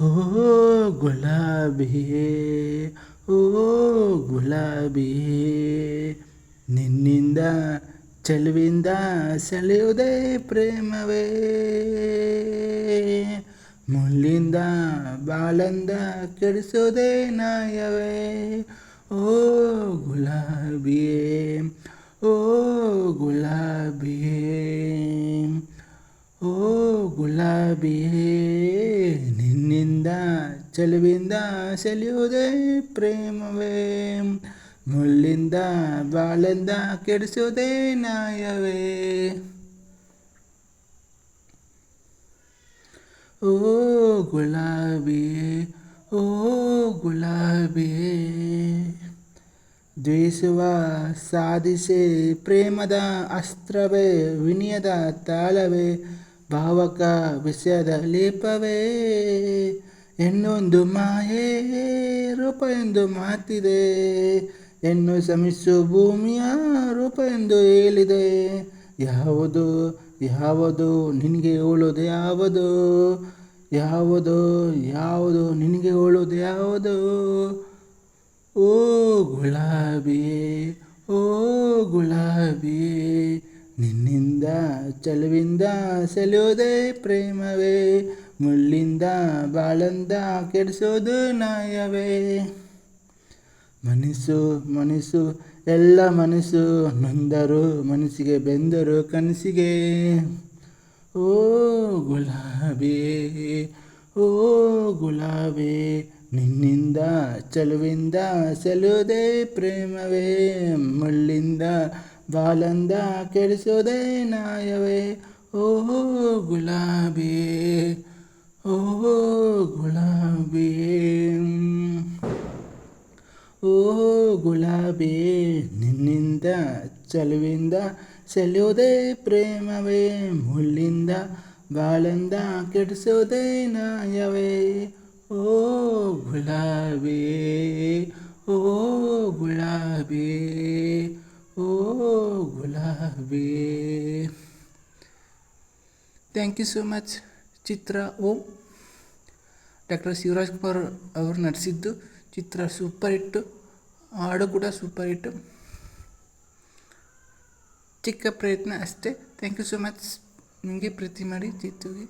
ಓ ಗುಲಾಬಿ ಓ ಗುಲಾಬಿ ನಿನ್ನಿಂದ ಚೆಲುವಿಂದ ಸೆಳೆಯುವುದೇ ಪ್ರೇಮವೇ. ಮುಳ್ಳಿಂದ ಬಾಳಂದ ಕೆಡಿಸೋದೇ ನಾಯವೇ ಓ ಗುಲಾಬಿಯೇ ಓ ಗುಲಾಬಿಯೇ ಓ ಗುಲಾಬಿಯೇ. ಚೆಲುವಿಂದ ಸೆಳೆಯುವುದೇ ಪ್ರೇಮವೇ ಮುಳ್ಳಿಂದ ಬಾಳಿಂದ ಕೆಡಿಸೋದೇ ನಾಯವೇ ಓ ಗುಲಾಬಿಯೇ ಓ ಗುಲಾಬಿಯೇ ದ್ವೇಷವ ಸಾಧಿಸಿ ಪ್ರೇಮದ ಅಸ್ತ್ರವೇ ವಿನಯದ ತಾಳವೇ ಭಾವಕ ವಿಷಯದ ಲೇಪವೇ ಹೆಣ್ಣೊಂದು ಮಾಯೇ, ರೂಪ ಎಂದು ಮಾತಿದೆ. ಹೆಣ್ಣು ಶ್ರಮಿಸು ಭೂಮಿಯ, ರೂಪ ಎಂದು ಹೇಳಿದೆ. ಯಾವುದು ಯಾವುದು ನಿನಗೆ ಹೋಳೋದು ಯಾವುದು? ಯಾವುದು ಯಾವುದು ನಿನಗೆ ಹೋಳೋದು ಯಾವುದು? ಓ ಗುಲಾಬಿ ಓ ಗುಲಾಬಿ, ನಿನ್ನಿಂದ, ಚಲುವಿಂದ ಸೆಳೆಯೋದೇ ಪ್ರೇಮವೇ? ಮುಳ್ಳಿಂದ ಬಾಳಂದ ಕೆಡಿಸೋದು ನಾಯವೇ. ಮನಸ್ಸು ಮನಸ್ಸು, ಎಲ್ಲ ಮನಸ್ಸು, ನೊಂದರು, ಮನಸ್ಸಿಗೆ ಬೆಂದರು ಕನಸಿಗೆ. ಓ ಗುಲಾಬಿ ಓ ಗುಲಾಬಿ, ನಿನ್ನಿಂದ, ಚಲುವಿಂದ ಸೆಲುವುದೇ ಪ್ರೇಮವೇ. ಮುಳ್ಳಿಂದ ಬಾಲಂದ ಕೆಡಿಸೋದೇ ನಾಯವೇ. ಓ ಗುಲಾಬಿಯೇ ಓ ಗುಲಾಬಿಯೇ ಓ ಗುಲಾಬಿ ನಿನ್ನಿಂದ ಚೆಲುವಿಂದ ಸೆಳೆಯೋದೇ ಪ್ರೇಮವೇ ಮುಳ್ಳಿಂದ ಬಾಳಿಂದ ಕೆಡಿಸೋದೇ ನಾಯವೇ ಓ ಗುಲಾಬಿ ಓ ಗುಲಾಬಿ ಓ ಗುಲಾಬಿ ಥ್ಯಾಂಕ್ ಯು ಸೋ ಮಚ್ ಚಿತ್ರ ಓ. ಡಾಕ್ಟರ್ ಶಿವರಾಜ್ ಕುಮಾರ್ ಅವರು ನಟಿಸಿದ್ದು ಚಿತ್ರ ಸೂಪರ್ ಹಿಟ್ಟು ಹಾಡು ಕೂಡ ಸೂಪರ್ ಹಿಟ್ಟು ಚಿಕ್ಕ ಪ್ರಯತ್ನ ಅಷ್ಟೇ. Thank you so much. ನಿಮಗೆ ಪ್ರೀತಿ ಮಾಡಿ ಚಿತ್ತುಗೆ